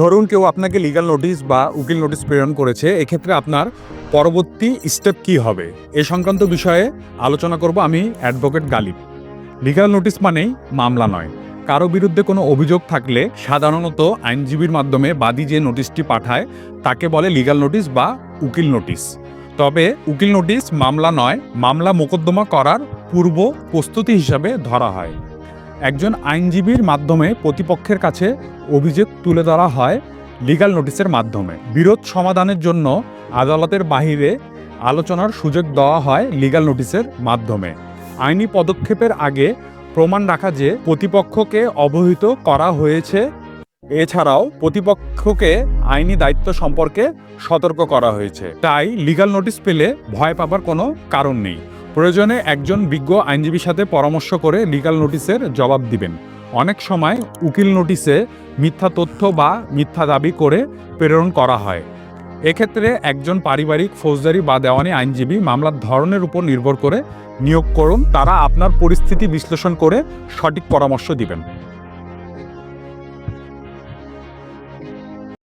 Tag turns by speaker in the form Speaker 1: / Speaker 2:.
Speaker 1: ধরুন কেউ আপনাকে লিগ্যাল নোটিশ বা উকিল নোটিশ প্রেরণ করেছে, এক্ষেত্রে আপনার পরবর্তী স্টেপ কি হবে? এ সংক্রান্ত বিষয়ে আলোচনা করব আমি অ্যাডভোকেট গালিব। লিগাল নোটিশ মানেই মামলা নয়। কারও বিরুদ্ধে কোনো অভিযোগ থাকলে সাধারণত আইনজীবীর মাধ্যমে বাদী যে নোটিশটি পাঠায়, তাকে বলে লিগাল নোটিশ বা উকিল নোটিশ তবে উকিল নোটিশ মামলা নয়, মামলা মোকদ্দমা করার পূর্ব প্রস্তুতি হিসাবে ধরা হয়। একজন আইনজীবীর মাধ্যমে প্রতিপক্ষের কাছে অভিযোগ তুলে ধরা হয় লিগাল নোটিশের মাধ্যমে। বিরোধ সমাধানের জন্য আদালতের বাহিরে আলোচনার সুযোগ দেওয়া হয় লিগাল নোটিশের মাধ্যমে। আইনি পদক্ষেপের আগে প্রমাণ রাখা যে প্রতিপক্ষকে অবহিত করা হয়েছে, এছাড়াও প্রতিপক্ষকে আইনি দায়িত্ব সম্পর্কে সতর্ক করা হয়েছে। তাই লিগাল নোটিশ পেলে ভয় পাবার কোনো কারণ নেই। প্রয়োজনে একজন বিজ্ঞ আইনজীবীর সাথে পরামর্শ করে লিগাল নোটিসের জবাব দিবেন। অনেক সময় উকিল নোটিশে মিথ্যা তথ্য বা মিথ্যা দাবি করে প্রেরণ করা হয়। এক্ষেত্রে একজন পারিবারিক ফৌজদারি বা দেওয়ানি আইনজীবী মামলার ধরনের উপর নির্ভর করে নিয়োগ করুন। তারা আপনার পরিস্থিতি বিশ্লেষণ করে সঠিক পরামর্শ দিবেন।